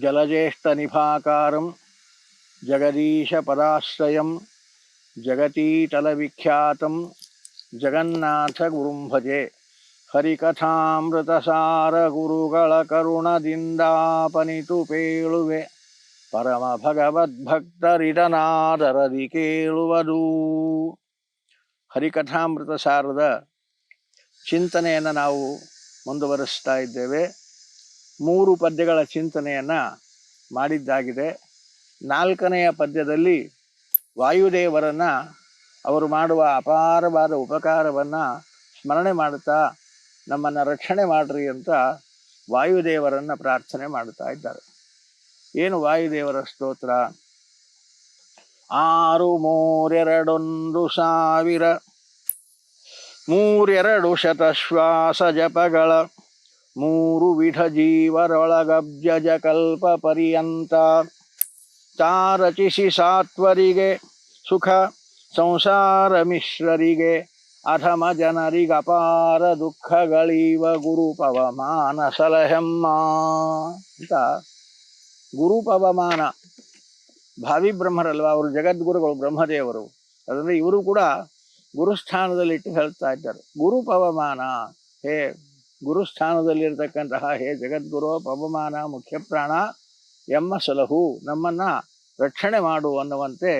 జలజేష్టనిభాకారం జగదీశపదాశ్రయం జగతీతలవిఖ్యాతం జగన్నాథగురుం భజే ಹರಿಕಥಾಮೃತಸಾರ ಗುರುಗಳ ಕರುಣದಿಂದಾಪನಿತು ಪೇಳುವೆ ಪರಮ ಭಗವದ್ಭಕ್ತರಿದನಾದರದಿ ಕೇಳುವುದು ಹರಿಕಥಾಮೃತ ಸಾರದ ಚಿಂತನೆಯನ್ನು ನಾವು ಮುಂದುವರಿಸ್ತಾ ಇದ್ದೇವೆ ಮೂರು ಪದ್ಯಗಳ ಚಿಂತನೆಯನ್ನು ಮಾಡಿದ್ದಾಗಿದೆ. ನಾಲ್ಕನೆಯ ಪದ್ಯದಲ್ಲಿ ವಾಯುದೇವರನ್ನು ಅವರು ಮಾಡುವ ಅಪಾರವಾದ ಉಪಕಾರವನ್ನು ಸ್ಮರಣೆ ಮಾಡುತ್ತಾ, ನಮ್ಮನ್ನು ರಕ್ಷಣೆ ಮಾಡ್ರಿ ಅಂತ ವಾಯುದೇವರನ್ನು ಪ್ರಾರ್ಥನೆ ಮಾಡುತ್ತಾ ಇದ್ದಾರೆ. ಏನು ವಾಯುದೇವರ ಸ್ತೋತ್ರ? ಆರು ಮೂರೆರಡೊಂದು ಸಾವಿರ, ಮೂರೆರಡು ಶತಶ್ವಾಸ ಜಪಗಳ ಮೂರು ವಿಧ ಜೀವರೊಳಗಬ್ಜಜ ಕಲ್ಪ ಪರ್ಯಂತ. ತಾರಚಿಸಿ ಸಾತ್ವರಿಗೆ ಸುಖ, ಸಂಸಾರ ಮಿಶ್ರರಿಗೆ ಅಧಮ ಜನರಿಗೆ ಅಪಾರ ದುಃಖಗಳೀವ ಗುರು ಪವಮಾನ ಸಲಹೆಮ್ಮ. ಅಂತ. ಗುರುಪವಮಾನ ಭಾವಿ ಬ್ರಹ್ಮರಲ್ವ, ಅವರು ಜಗದ್ಗುರುಗಳು, ಬ್ರಹ್ಮದೇವರು. ಅದರಿಂದ ಇವರು ಕೂಡ ಗುರುಸ್ಥಾನದಲ್ಲಿಟ್ಟು ಹೇಳ್ತಾ ಇದ್ದಾರೆ. ಗುರುಪವಮಾನ ಹೇ ಗುರುಸ್ಥಾನದಲ್ಲಿರ್ತಕ್ಕಂತಹ ಹೇ ಜಗದ್ಗುರು ಪವಮಾನ ಮುಖ್ಯಪ್ರಾಣ, ಎಮ್ಮ ಸಲಹು, ನಮ್ಮನ್ನು ರಕ್ಷಣೆ ಮಾಡು ಅನ್ನುವಂತೆ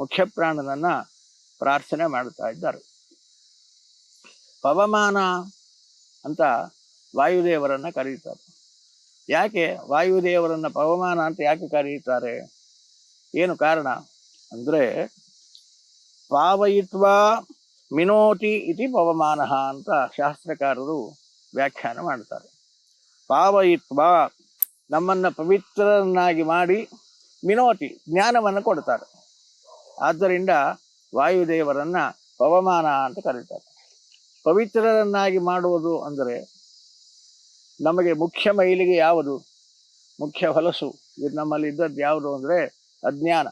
ಮುಖ್ಯಪ್ರಾಣನನ್ನು ಪ್ರಾರ್ಥನೆ ಮಾಡ್ತಾ ಇದ್ದಾರೆ. ಪವಮಾನ ಅಂತ ವಾಯುದೇವರನ್ನು ಕರೀತಾರೆ. ಯಾಕೆ ವಾಯುದೇವರನ್ನು ಪವಮಾನ ಅಂತ ಯಾಕೆ ಕರೀತಾರೆ? ಏನು ಕಾರಣ? ಅಂದರೆ ಪಾವಯಿತ್ವ ಮಿನೋತಿ ಇತಿ ಪವಮಾನ ಅಂತ ಶಾಸ್ತ್ರಕಾರರು ವ್ಯಾಖ್ಯಾನ ಮಾಡ್ತಾರೆ ಪಾವಯಿತ್ವ ನಮ್ಮನ್ನ ಪವಿತ್ರರನ್ನಾಗಿ ಮಾಡಿ ಮಿನೋತಿ ಜ್ಞಾನವನ್ನು ಕೊಡ್ತಾರೆ ಆದ್ದರಿಂದ ವಾಯುದೇವರನ್ನ ಪವಮಾನ ಅಂತ ಕರೀತಾರೆ. ಪವಿತ್ರರನ್ನಾಗಿ ಮಾಡುವುದು ಅಂದರೆ ನಮಗೆ ಮುಖ್ಯ ಮೈಲಿಗೆ ಯಾವುದು? ಮುಖ್ಯ ಹೊಲಸು. ಇದು ನಮ್ಮಲ್ಲಿ ಇದ್ದದ್ದು ಯಾವುದು ಅಂದರೆ ಅಜ್ಞಾನ.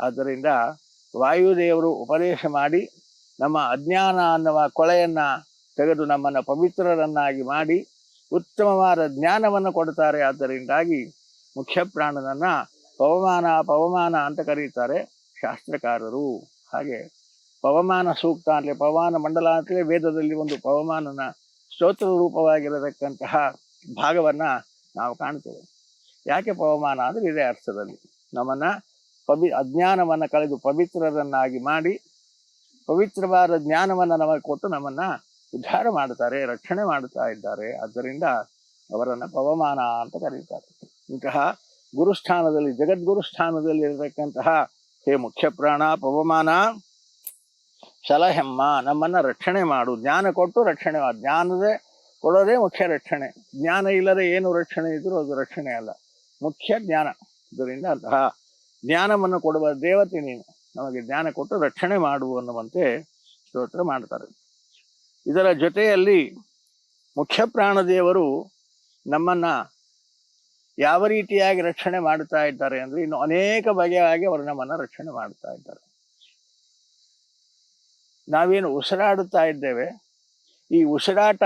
ಆದ್ದರಿಂದ ವಾಯುದೇವರು ಉಪದೇಶ ಮಾಡಿ ನಮ್ಮ ಅಜ್ಞಾನ ಅನ್ನುವ ಕೊಳೆಯನ್ನ ತೆಗೆದು ನಮ್ಮನ್ನು ಪವಿತ್ರರನ್ನಾಗಿ ಮಾಡಿ ಉತ್ತಮವಾದ ಜ್ಞಾನವನ್ನು ಕೊಡ್ತಾರೆ ಆದ್ದರಿಂದಾಗಿ ಮುಖ್ಯ ಪ್ರಾಣನನ್ನ ಪವಮಾನ ಪವಮಾನ ಅಂತ ಕರೀತಾರೆ ಶಾಸ್ತ್ರಕಾರರು. ಹಾಗೆ ಪವಮಾನ ಸೂಕ್ತ ಅಂದರೆ ಪವಮಾನ ಮಂಡಲ ಅಂತಲೇ ವೇದದಲ್ಲಿ ಒಂದು ಪವಮಾನನ ಸ್ತೋತ್ರ ರೂಪವಾಗಿರತಕ್ಕಂತಹ ಭಾಗವನ್ನ ನಾವು ಕಾಣ್ತೇವೆ. ಯಾಕೆ ಪವಮಾನ ಅಂದರೆ ಇದೇ ಅರ್ಥದಲ್ಲಿ ನಮ್ಮನ್ನ ಪವಿ, ಅಜ್ಞಾನವನ್ನು ಕಳೆದು ಪವಿತ್ರರನ್ನಾಗಿ ಮಾಡಿ ಪವಿತ್ರವಾದ ಜ್ಞಾನವನ್ನ ನಮಗೆ ಕೊಟ್ಟು ನಮ್ಮನ್ನ ಉದ್ಧಾರ ಮಾಡುತ್ತಾರೆ, ರಕ್ಷಣೆ ಮಾಡುತ್ತಾ ಇದ್ದಾರೆ. ಆದ್ದರಿಂದ ಅವರನ್ನ ಪವಮಾನ ಅಂತ ಕರೀತಾರೆ. ಇಂತಹ ಗುರುಸ್ಥಾನದಲ್ಲಿ ಜಗದ್ಗುರು ಸ್ಥಾನದಲ್ಲಿ ಇರತಕ್ಕಂತಹ ಹೇ ಮುಖ್ಯ ಪ್ರಾಣ ಪವಮಾನ ಸಲಹೆಮ್ಮ ನಮ್ಮನ್ನ ರಕ್ಷಣೆ ಮಾಡು. ಜ್ಞಾನ ಕೊಟ್ಟು ರಕ್ಷಣೆ ಮಾಡು. ಜ್ಞಾನದೇ ಕೊಡೋದೇ ಮುಖ್ಯ ರಕ್ಷಣೆ. ಜ್ಞಾನ ಇಲ್ಲದೆ ಏನು ರಕ್ಷಣೆ ಇದ್ರೂ ಅದು ರಕ್ಷಣೆ ಅಲ್ಲ. ಮುಖ್ಯ ಜ್ಞಾನ. ಇದರಿಂದ ಅಂತಹ ಜ್ಞಾನವನ್ನು ಕೊಡುವ ದೇವತೆ ನೀನು. ನಮಗೆ ಜ್ಞಾನ ಕೊಟ್ಟು ರಕ್ಷಣೆ ಮಾಡು ಅನ್ನುವಂತೆ ಸ್ತೋತ್ರ ಮಾಡ್ತಾರೆ. ಇದರ ಜೊತೆಯಲ್ಲಿ ಮುಖ್ಯ ಪ್ರಾಣದೇವರು ನಮ್ಮನ್ನ ಯಾವ ರೀತಿಯಾಗಿ ರಕ್ಷಣೆ ಮಾಡುತ್ತಾ ಇದ್ದಾರೆ ಅಂದ್ರೆ ಇನ್ನು ಅನೇಕ ಬಗೆಯಾಗಿ ಅವರು ನಮ್ಮನ್ನು ರಕ್ಷಣೆ ಮಾಡುತ್ತಾ ಇದ್ದಾರೆ. ನಾವೇನು ಉಸಿರಾಡುತ್ತಾ ಇದ್ದೇವೆ? ಈ ಉಸಿರಾಟ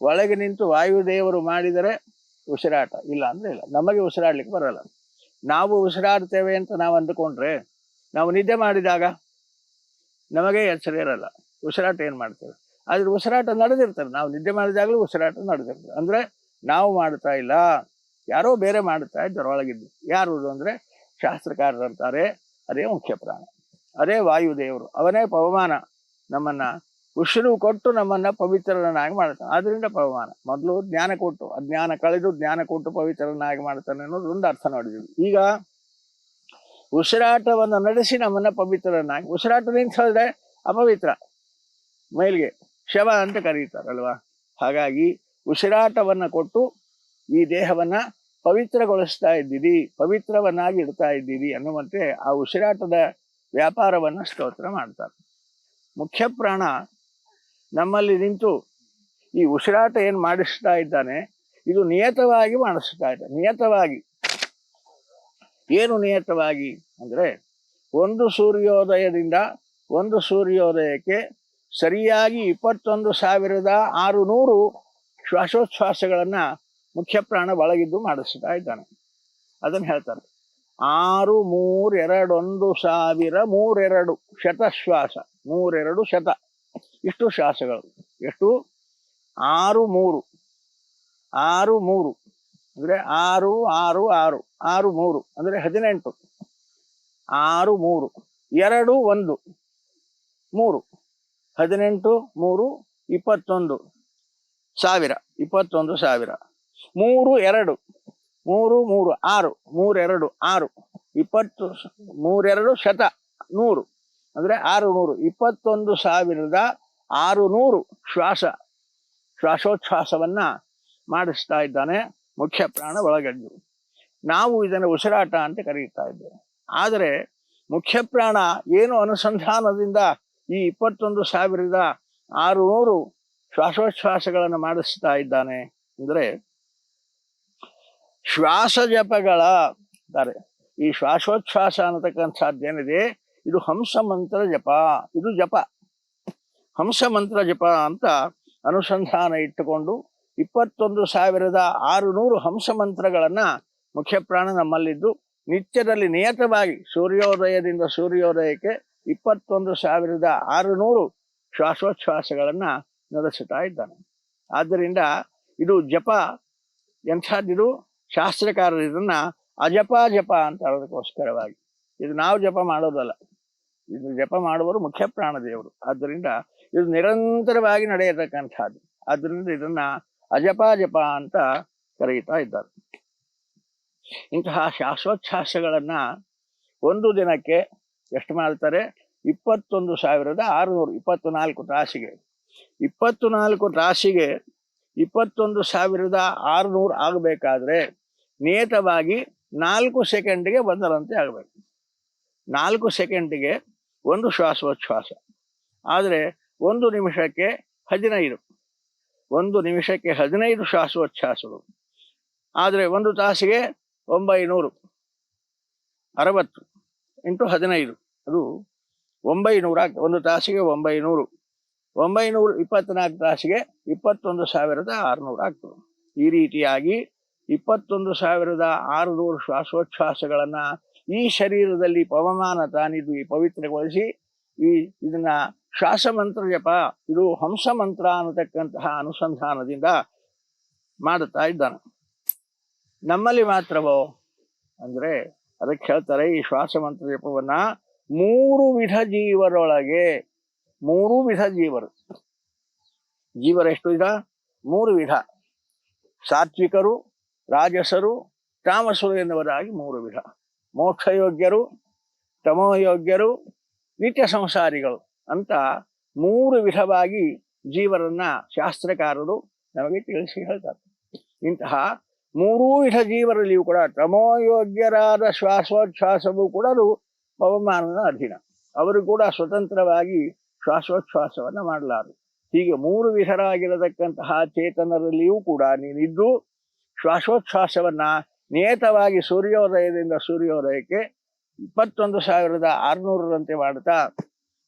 ಒಳಗೆ ನಿಂತು ವಾಯುದೇವರು ಮಾಡಿದರೆ ಉಸಿರಾಟ, ಇಲ್ಲ ಅಂದ್ರೆ ಇಲ್ಲ, ನಮಗೆ ಉಸಿರಾಡ್ಲಿಕ್ಕೆ ಬರಲ್ಲ. ನಾವು ಉಸಿರಾಡ್ತೇವೆ ಅಂತ ನಾವು ಅಂದುಕೊಂಡ್ರೆ ನಾವು ನಿದ್ದೆ ಮಾಡಿದಾಗ ನಮಗೆ ಎಚ್ಚರ ಇರಲ್ಲ. ಉಸಿರಾಟ ಏನು ಮಾಡ್ತೇವೆ? ಆದ್ರೆ ಉಸಿರಾಟ ನಡೆದಿರ್ತಾರೆ ನಾವು ನಿದ್ದೆ ಮಾಡಿದಾಗಲೂ ಉಸಿರಾಟ ನಡೆದಿರ್ತದೆ. ಅಂದ್ರೆ ನಾವು ಮಾಡ್ತಾ ಇಲ್ಲ. ಯಾರೋ ಬೇರೆ ಮಾಡ್ತಾ ಇದ್ದಾರೆ ಒಳಗಿದ್ದು. ಯಾರು ಅಂದ್ರೆ ಶಾಸ್ತ್ರಕಾರರಂತಾರೆ. ಅದೇ ಮುಖ್ಯ ಪ್ರಾಣ. ಅದೇ ವಾಯುದೇವರು. ಅವನೇ ಪವಮಾನ. ನಮ್ಮನ್ನ ಉಸಿರು ಕೊಟ್ಟು ನಮ್ಮನ್ನ ಪವಿತ್ರರನ್ನಾಗಿ ಮಾಡ್ತಾನೆ. ಆದ್ರಿಂದ ಪವಮಾನ. ಮೊದಲು ಜ್ಞಾನ ಕೊಟ್ಟು ಅಜ್ಞಾನ ಕಳೆದು ಜ್ಞಾನ ಕೊಟ್ಟು ಪವಿತ್ರನಾಗಿ ಮಾಡ್ತಾನೆ ಅನ್ನೋದು ಒಂದು ಅರ್ಥ ನೋಡಿದ್ವಿ ಈಗ ಉಸಿರಾಟವನ್ನು ನಡೆಸಿ ನಮ್ಮನ್ನ ಪವಿತ್ರನಾಗಿ ಉಸಿರಾಟ ಹೇಳ್ದೆ ಅಪವಿತ್ರ. ಮೈಲಿಗೆ. ಶವ ಅಂತ ಕರೀತಾರಲ್ವಾ? ಹಾಗಾಗಿ ಉಸಿರಾಟವನ್ನ ಕೊಟ್ಟು ಈ ದೇಹವನ್ನ ಪವಿತ್ರಗೊಳಿಸ್ತಾ ಇದ್ದೀರಿ ಪವಿತ್ರವನ್ನಾಗಿ ಇಡ್ತಾ ಇದ್ದೀರಿ ಅನ್ನುವಂತೆ ಆ ಉಸಿರಾಟದ ವ್ಯಾಪಾರವನ್ನ ಸ್ತೋತ್ರ ಮಾಡ್ತಾರೆ. ಮುಖ್ಯ ಪ್ರಾಣ ನಮ್ಮಲ್ಲಿ ನಿಂತು ಈ ಉಸಿರಾಟ ಏನು ಮಾಡಿಸ್ತಾ ಇದ್ದಾನೆ, ಇದು ನಿಯತವಾಗಿ ಮಾಡಿಸ್ತಾ ಇದೆ. ನಿಯತವಾಗಿ. ಏನು ನಿಯತವಾಗಿ ಅಂದರೆ ಒಂದು ಸೂರ್ಯೋದಯದಿಂದ ಒಂದು ಸೂರ್ಯೋದಯಕ್ಕೆ ಸರಿಯಾಗಿ ಇಪ್ಪತ್ತೊಂದು ಸಾವಿರದ ಆರು ನೂರು ಶ್ವಾಸೋಚ್ಛ್ವಾಸಗಳನ್ನ ಮುಖ್ಯ ಪ್ರಾಣ ಒಳಗಿದ್ದು ಮಾಡಿಸ್ತಾ ಇದ್ದಾನೆ. ಅದನ್ನು ಹೇಳ್ತಾರೆ. ಆರು ಮೂರೆರಡೊಂದು ಸಾವಿರ ಮೂರೆರಡು ಶತಶ್ವಾಸ ಮೂರೆರಡು ಶತ. ಇಷ್ಟು ಶ್ವಾಸಗಳು. ಎಷ್ಟು? ಆರು, ಮೂರು. ಆರು, ಮೂರು. ಅಂದ್ರೆ ಆರು ಆರು ಆರು. ಆರು, ಮೂರು. ಅಂದ್ರೆ ಹದಿನೆಂಟು. ಆರು, ಮೂರು. ಎರಡು, ಒಂದು. ಮೂರು. ಹದಿನೆಂಟು, ಮೂರು, ಇಪ್ಪತ್ತೊಂದು. ಸಾವಿರ ಇಪ್ಪತ್ತೊಂದು ಸಾವಿರ. ಮೂರು, ಎರಡು. ಮೂರು ಮೂರು, ಆರು. ಮೂರೆರಡು ಆರು. ಇಪ್ಪತ್ತು ಮೂರೆರಡು ಶತ. ನೂರು. ಅಂದ್ರೆ ಆರು, ನೂರು. ಇಪ್ಪತ್ತೊಂದು ಸಾವಿರದ ಆರು ನೂರು ಶ್ವಾಸ. ಶ್ವಾಸೋಚ್ಛ್ವಾಸವನ್ನು ಮಾಡಿಸ್ತಾ ಇದ್ದಾನೆ ಮುಖ್ಯ ಪ್ರಾಣ ಒಳಗಡ್ಡು ನಾವು ಇದನ್ನು ಉಸಿರಾಟ ಅಂತ ಕರೆಯುತ್ತಾ ಇದ್ದೇವೆ. ಆದರೆ ಮುಖ್ಯ ಪ್ರಾಣ ಏನು ಅನುಸಂಧಾನದಿಂದ ಈ ಇಪ್ಪತ್ತೊಂದು ಸಾವಿರದ ಆರುನೂರು ಶ್ವಾಸೋಚ್ಛ್ವಾಸಗಳನ್ನು ಮಾಡಿಸ್ತಾ ಇದ್ದಾನೆ ಅಂದರೆ ಶ್ವಾಸ ಜಪಗಳ ಅಂತಾರೆ ಈ ಶ್ವಾಸೋಚ್ಛ್ವಾಸ ಅನ್ನತಕ್ಕಂಥದ್ದೇನಿದೆ ಇದು ಹಂಸ ಮಂತ್ರ ಜಪ. ಇದು ಜಪ. ಹಂಸ ಮಂತ್ರ ಜಪ ಅಂತ ಅನುಸಂಧಾನ ಇಟ್ಟುಕೊಂಡು ಇಪ್ಪತ್ತೊಂದು ಸಾವಿರದ ಆರು ನೂರು ಹಂಸ ಮಂತ್ರಗಳನ್ನು ಮುಖ್ಯ ಪ್ರಾಣ ನಮ್ಮಲ್ಲಿದ್ದು ನಿತ್ಯದಲ್ಲಿ ನಿಯತವಾಗಿ ಸೂರ್ಯೋದಯದಿಂದ ಸೂರ್ಯೋದಯಕ್ಕೆ ಇಪ್ಪತ್ತೊಂದು ಸಾವಿರದ ಆರುನೂರು ಶ್ವಾಸೋಚ್ಛ್ವಾಸಗಳನ್ನ ನಡೆಸುತ್ತಾ ಇದ್ದಾನೆ. ಆದ್ದರಿಂದ ಇದು ಜಪ ಎಂಥದ್ದಿದು? ಶಾಸ್ತ್ರಕಾರರು ಇದನ್ನ ಅಜಪ ಜಪ ಅಂತ ಹೇಳೋದಕ್ಕೋಸ್ಕರವಾಗಿ. ಇದು ನಾವು ಜಪ ಮಾಡೋದಲ್ಲ. ಇದು ಜಪ ಮಾಡುವರು ಮುಖ್ಯ ಪ್ರಾಣದೇವರು ಆದ್ದರಿಂದ ಇದು ನಿರಂತರವಾಗಿ ನಡೆಯತಕ್ಕಂಥದ್ದು. ಆದ್ದರಿಂದ ಇದನ್ನ ಅಜಪ ಜಪ ಅಂತ ಕರೆಯುತ್ತಾ ಇದ್ದಾರೆ. ಇಂತಹ ಶಾಶ್ವಚ್ಛಾಸಗಳನ್ನ ಒಂದು ದಿನಕ್ಕೆ ಎಷ್ಟು ಮಾಡ್ತಾರೆ? ಇಪ್ಪತ್ತೊಂದು ಸಾವಿರದ ಆರುನೂರು ಇಪ್ಪತ್ತು ನಾಲ್ಕು ತಾಸಿಗೆ ಇಪ್ಪತ್ತು ನಾಲ್ಕು ತಾಸಿಗೆ ಇಪ್ಪತ್ತೊಂದು ಸಾವಿರದ ಆರುನೂರು ಆಗಬೇಕಾದ್ರೆ ನಿಯತವಾಗಿ ನಾಲ್ಕು ಸೆಕೆಂಡ್ಗೆ ಬಂದರಂತೆ ಆಗಬೇಕು. ನಾಲ್ಕು ಸೆಕೆಂಡ್ಗೆ ಒಂದು ಶ್ವಾಸೋಚ್ಛ್ವಾಸ. ಆದರೆ ಒಂದು ನಿಮಿಷಕ್ಕೆ ಹದಿನೈದು. ಒಂದು ನಿಮಿಷಕ್ಕೆ ಹದಿನೈದು ಶ್ವಾಸೋಚ್ಛ್ವಾಸಗಳು. ಆದರೆ ಒಂದು ತಾಸಿಗೆ ಒಂಬೈನೂರು. ಅರವತ್ತು ಇಂಟು ಹದಿನೈದು. ಅದು ಒಂಬೈನೂರ, ಒಂದು ತಾಸಿಗೆ ಒಂಬೈನೂರು. ಒಂಬೈನೂರು ಇಪ್ಪತ್ನಾಲ್ಕು ತಾಸಿಗೆ ಇಪ್ಪತ್ತೊಂದು ಸಾವಿರದ ಆರುನೂರು ಆಗ್ತದೆ. ಈ ರೀತಿಯಾಗಿ ಇಪ್ಪತ್ತೊಂದು ಸಾವಿರದ ಆರುನೂರು ಶ್ವಾಸೋಚ್ಛ್ವಾಸಗಳನ್ನು ಈ ಶರೀರದಲ್ಲಿ ಪವಮಾನ ತಾನಿದ್ದು ಈ ಪವಿತ್ರಗೊಳಿಸಿ ಈ ಇದನ್ನ ಶ್ವಾಸ ಮಂತ್ರ ಜಪ ಇದು ಹಂಸ ಮಂತ್ರ ಅನ್ನತಕ್ಕಂತಹ ಅನುಸಂಧಾನದಿಂದ ಮಾಡುತ್ತಾ ಇದ್ದಾನೆ. ನಮ್ಮಲ್ಲಿ ಮಾತ್ರವೋ? ಅಂದರೆ ಅದಕ್ಕೆ ಹೇಳ್ತಾರೆ ಈ ಶ್ವಾಸ ಮಂತ್ರ ಜಪವನ್ನ ಮೂರು ವಿಧ ಜೀವರೊಳಗೆ ಮೂರು ವಿಧ ಜೀವರು. ಜೀವರ ಎಷ್ಟು ವಿಧ? ಮೂರು ವಿಧ. ಸಾತ್ವಿಕರು, ರಾಜಸರು, ತಾಮಸರು ಎನ್ನುವುದಾಗಿ ಮೂರು ವಿಧ. ಮೋಕ್ಷಯೋಗ್ಯರು, ತಮೋಯೋಗ್ಯರು, ನಿತ್ಯ ಸಂಸಾರಿಗಳು ಅಂತ ಮೂರು ವಿಧವಾಗಿ ಜೀವರನ್ನ ಶಾಸ್ತ್ರಕಾರರು ನಮಗೆ ತಿಳಿಸಿ ಹೇಳ್ತಾರೆ. ಇಂತಹ ಮೂರೂ ವಿಧ ಜೀವರಲ್ಲಿಯೂ ಕೂಡ ತಮೋಯೋಗ್ಯರಾದ ಶ್ವಾಸೋಚ್ಛ್ವಾಸವೂ ಕೂಡ ಪವಮಾನದ ಅಧೀನ. ಅವರು ಕೂಡ ಸ್ವತಂತ್ರವಾಗಿ ಶ್ವಾಸೋಚ್ಛ್ವಾಸವನ್ನು ಮಾಡಲಾರು ಹೀಗೆ ಮೂರು ವಿಧರಾಗಿರತಕ್ಕಂತಹ ಚೇತನರಲ್ಲಿಯೂ ಕೂಡ ನೀನಿದ್ದು ಶ್ವಾಸೋಚ್ಛ್ವಾಸವನ್ನ ನಿಯತವಾಗಿ ಸೂರ್ಯೋದಯದಿಂದ ಸೂರ್ಯೋದಯಕ್ಕೆ ಇಪ್ಪತ್ತೊಂದು ಸಾವಿರದ ಆರುನೂರರಂತೆ ಮಾಡುತ್ತಾ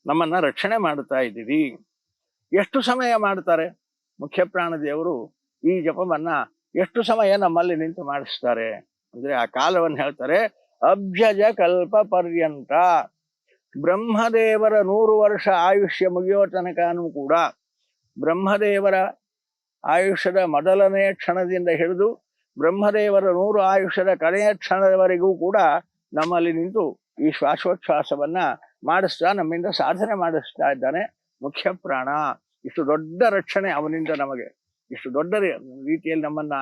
ನಮ್ಮನ್ನ ರಕ್ಷಣೆ ಮಾಡುತ್ತಾ ಇದ್ದೀರಿ. ಎಷ್ಟು ಸಮಯ ಮಾಡ್ತಾರೆ? ಮುಖ್ಯ ಪ್ರಾಣದೇವರು ಈ ಜಪವನ್ನ ಎಷ್ಟು ಸಮಯ ನಮ್ಮಲ್ಲಿ ನಿಂತು ಮಾಡಿಸ್ತಾರೆ? ಅಂದ್ರೆ ಆ ಕಾಲವನ್ನು ಹೇಳ್ತಾರೆ ಅಬ್ಜಜ ಕಲ್ಪ ಪರ್ಯಂತ ಬ್ರಹ್ಮದೇವರ ನೂರು ವರ್ಷ ಆಯುಷ್ಯ ಮುಗಿಯೋ ತನಕನೂ ಕೂಡ ಬ್ರಹ್ಮದೇವರ ಆಯುಷ್ಯದ ಮೊದಲನೆಯ ಕ್ಷಣದಿಂದ ಹಿಡಿದು ಬ್ರಹ್ಮದೇವರ ನೂರು ಆಯುಷ್ಯದ ಕಡೆಯ ಕ್ಷಣದವರೆಗೂ ಕೂಡ ನಮ್ಮಲ್ಲಿ ನಿಂತು ಈ ಶ್ವಾಸೋಚ್ಛ್ವಾಸವನ್ನ ಮಾಡಿಸ್ತಾ ನಮ್ಮಿಂದ ಸಾಧನೆ ಮಾಡಿಸ್ತಾ ಇದ್ದಾನೆ ಮುಖ್ಯ ಪ್ರಾಣ ಇಷ್ಟು ದೊಡ್ಡ ರಕ್ಷಣೆ ಅವನಿಂದ ನಮಗೆ. ಇಷ್ಟು ದೊಡ್ಡ ರೀತಿಯಲ್ಲಿ ನಮ್ಮನ್ನ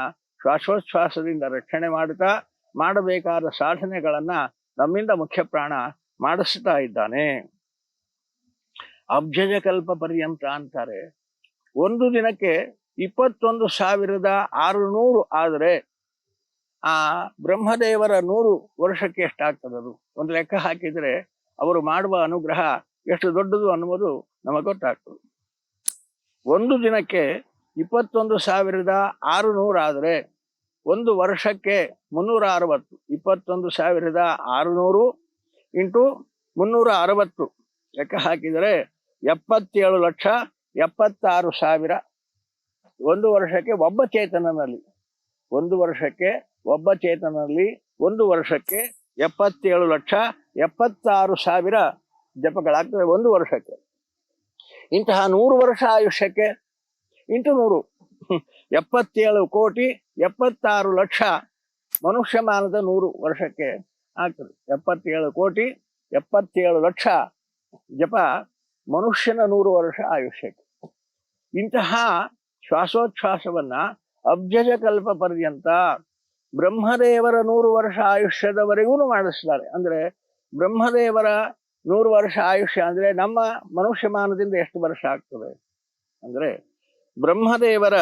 ಶ್ವಾಸೋಚ್ಛ್ವಾಸದಿಂದ ರಕ್ಷಣೆ ಮಾಡುತ್ತಾ ಮಾಡಬೇಕಾದ ಸಾಧನೆಗಳನ್ನ ನಮ್ಮಿಂದ ಮುಖ್ಯ ಪ್ರಾಣ ಮಾಡಿಸ್ತಾ ಇದ್ದಾನೆ. ಅಬ್ಜಜ ಕಲ್ಪ ಪರ್ಯಂತ ಅಂತಾರೆ. ಒಂದು ದಿನಕ್ಕೆ ಇಪ್ಪತ್ತೊಂದು ಸಾವಿರದ ಆರುನೂರು ಆದರೆ ಆ ಬ್ರಹ್ಮದೇವರ ನೂರು ವರ್ಷಕ್ಕೆ ಎಷ್ಟಾಗ್ತದದು ಒಂದು ಲೆಕ್ಕ ಹಾಕಿದರೆ ಅವರು ಮಾಡುವ ಅನುಗ್ರಹ ಎಷ್ಟು ದೊಡ್ಡದು ಅನ್ನುವುದು ನಮಗೆ ಗೊತ್ತಾಗ್ತದೆ. ಒಂದು ದಿನಕ್ಕೆ ಇಪ್ಪತ್ತೊಂದು ಸಾವಿರದ ಆರುನೂರು ಆದರೆ ಒಂದು ವರ್ಷಕ್ಕೆ ಮುನ್ನೂರ ಅರವತ್ತು ಇಪ್ಪತ್ತೊಂದು ಸಾವಿರದ ಆರುನೂರು ಇಂಟು ಮುನ್ನೂರ ಅರವತ್ತು ಲೆಕ್ಕ ಹಾಕಿದರೆ ಎಪ್ಪತ್ತೇಳು ಲಕ್ಷ ಎಪ್ಪತ್ತಾರು ಸಾವಿರ. ಒಂದು ವರ್ಷಕ್ಕೆ ಒಬ್ಬ ಚೇತನನಲ್ಲಿ, ಒಂದು ವರ್ಷಕ್ಕೆ ಒಬ್ಬ ಚೇತನಲ್ಲಿ ಒಂದು ವರ್ಷಕ್ಕೆ ಎಪ್ಪತ್ತೇಳು ಲಕ್ಷ ಎಪ್ಪತ್ತಾರು ಸಾವಿರ ಜಪಗಳಾಗ್ತದೆ ಒಂದು ವರ್ಷಕ್ಕೆ. ಇಂತಹ ನೂರು ವರ್ಷ ಆಯುಷ್ಯಕ್ಕೆ ಇಂಟು ನೂರು. ಎಪ್ಪತ್ತೇಳು ಕೋಟಿ ಎಪ್ಪತ್ತಾರು ಲಕ್ಷ ಮನುಷ್ಯಮಾನದ ನೂರು ವರ್ಷಕ್ಕೆ ಆಗ್ತದೆ. ಎಪ್ಪತ್ತೇಳು ಕೋಟಿ ಎಪ್ಪತ್ತೇಳು ಲಕ್ಷ ಜಪ ಮನುಷ್ಯನ ನೂರು ವರ್ಷ ಆಯುಷ್ಯಕ್ಕೆ. ಇಂತಹ ಶ್ವಾಸೋಚ್ಛ್ವಾಸವನ್ನ ಅಬ್ಜಜ ಕಲ್ಪ ಪರ್ಯಂತ ಬ್ರಹ್ಮದೇವರ ನೂರು ವರ್ಷ ಆಯುಷ್ಯದವರೆಗೂ ಮಾಡಿಸ್ತಾರೆ. ಅಂದ್ರೆ ಬ್ರಹ್ಮದೇವರ ನೂರು ವರ್ಷ ಆಯುಷ್ಯ ಅಂದ್ರೆ ನಮ್ಮ ಮನುಷ್ಯಮಾನದಿಂದ ಎಷ್ಟು ವರ್ಷ ಆಗ್ತದೆ? ಅಂದ್ರೆ ಬ್ರಹ್ಮದೇವರ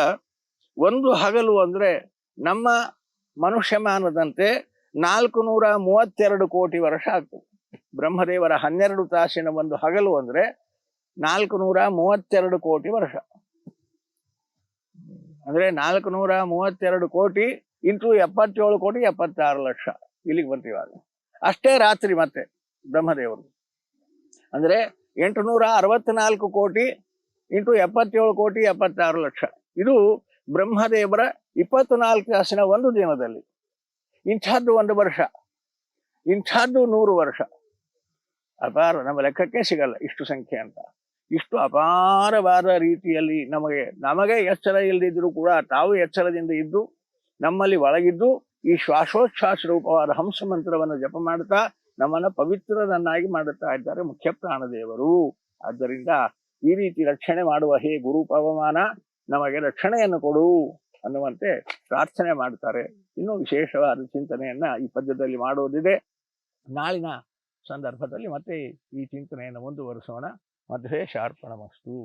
ಒಂದು ಹಗಲು ಅಂದ್ರೆ ನಮ್ಮ ಮನುಷ್ಯಮಾನದಂತೆ ನಾಲ್ಕು ನೂರ ಮೂವತ್ತೆರಡು ಕೋಟಿ ವರ್ಷ ಆಗ್ತದೆ. ಬ್ರಹ್ಮದೇವರ ಹನ್ನೆರಡು ತಾಸಿನ ಒಂದು ಹಗಲು ಅಂದ್ರೆ ನಾಲ್ಕು ನೂರ ಮೂವತ್ತೆರಡು ಕೋಟಿ ವರ್ಷ. ಅಂದ್ರೆ ನಾಲ್ಕು ನೂರ ಮೂವತ್ತೆರಡು ಕೋಟಿ ಇಂಟು ಎಪ್ಪತ್ತೇಳು ಕೋಟಿ ಎಪ್ಪತ್ತಾರು ಲಕ್ಷ ಇಲ್ಲಿಗೆ ಬರ್ತೀವಾಗ ಅಷ್ಟೇ ರಾತ್ರಿ ಮತ್ತೆ ಬ್ರಹ್ಮದೇವರು. ಅಂದ್ರೆ ಎಂಟುನೂರ ಅರವತ್ನಾಲ್ಕು ಕೋಟಿ ಇಂಟು ಎಪ್ಪತ್ತೇಳು ಕೋಟಿ ಎಪ್ಪತ್ತಾರು ಲಕ್ಷ. ಇದು ಬ್ರಹ್ಮದೇವರ ಇಪ್ಪತ್ನಾಲ್ಕು ತಾಸಿನ ಒಂದು ದಿನದಲ್ಲಿ. ಇಂಥದ್ದು ಒಂದು ವರ್ಷ. ಇಂಥದ್ದು ನೂರು ವರ್ಷ. ಅಪಾರ, ನಮ್ಮ ಲೆಕ್ಕಕ್ಕೆ ಸಿಗಲ್ಲ ಇಷ್ಟು ಸಂಖ್ಯೆ ಅಂತ. ಇಷ್ಟು ಅಪಾರವಾದ ರೀತಿಯಲ್ಲಿ ನಮಗೆ ನಮಗೆ ಎಚ್ಚರ ಇಲ್ಲದಿದ್ದರೂ ಕೂಡ ತಾವು ಎಚ್ಚರದಿಂದ ಇದ್ದು, ನಮ್ಮಲ್ಲಿ ಒಳಗಿದ್ದು ಈ ಶ್ವಾಸೋಚ್ಛ್ವಾಸ ರೂಪವಾದ ಹಂಸ ಮಂತ್ರವನ್ನು ಜಪ ಮಾಡುತ್ತಾ ನಮ್ಮನ್ನು ಪವಿತ್ರನನ್ನಾಗಿ ಮಾಡುತ್ತಾ ಇದ್ದಾರೆ ಮುಖ್ಯ ಪ್ರಾಣದೇವರು. ಆದ್ದರಿಂದ ಈ ರೀತಿ ರಕ್ಷಣೆ ಮಾಡುವ, ಹೇ ಗುರು ಪವಮಾನ, ನಮಗೆ ರಕ್ಷಣೆಯನ್ನು ಕೊಡು ಅನ್ನುವಂತೆ ಪ್ರಾರ್ಥನೆ ಮಾಡ್ತಾರೆ. ಇನ್ನೂ ವಿಶೇಷವಾದ ಚಿಂತನೆಯನ್ನ ಈ ಪದ್ಯದಲ್ಲಿ ಮಾಡುವುದಿದೆ. ನಾಳಿನ ಸಂದರ್ಭದಲ್ಲಿ ಮತ್ತೆ ಈ ಚಿಂತನೆಯನ್ನು ಮುಂದುವರಿಸೋಣ. ಮಧ್ವೇ ಶಾರ್ಪಣ ಮಸ್ತು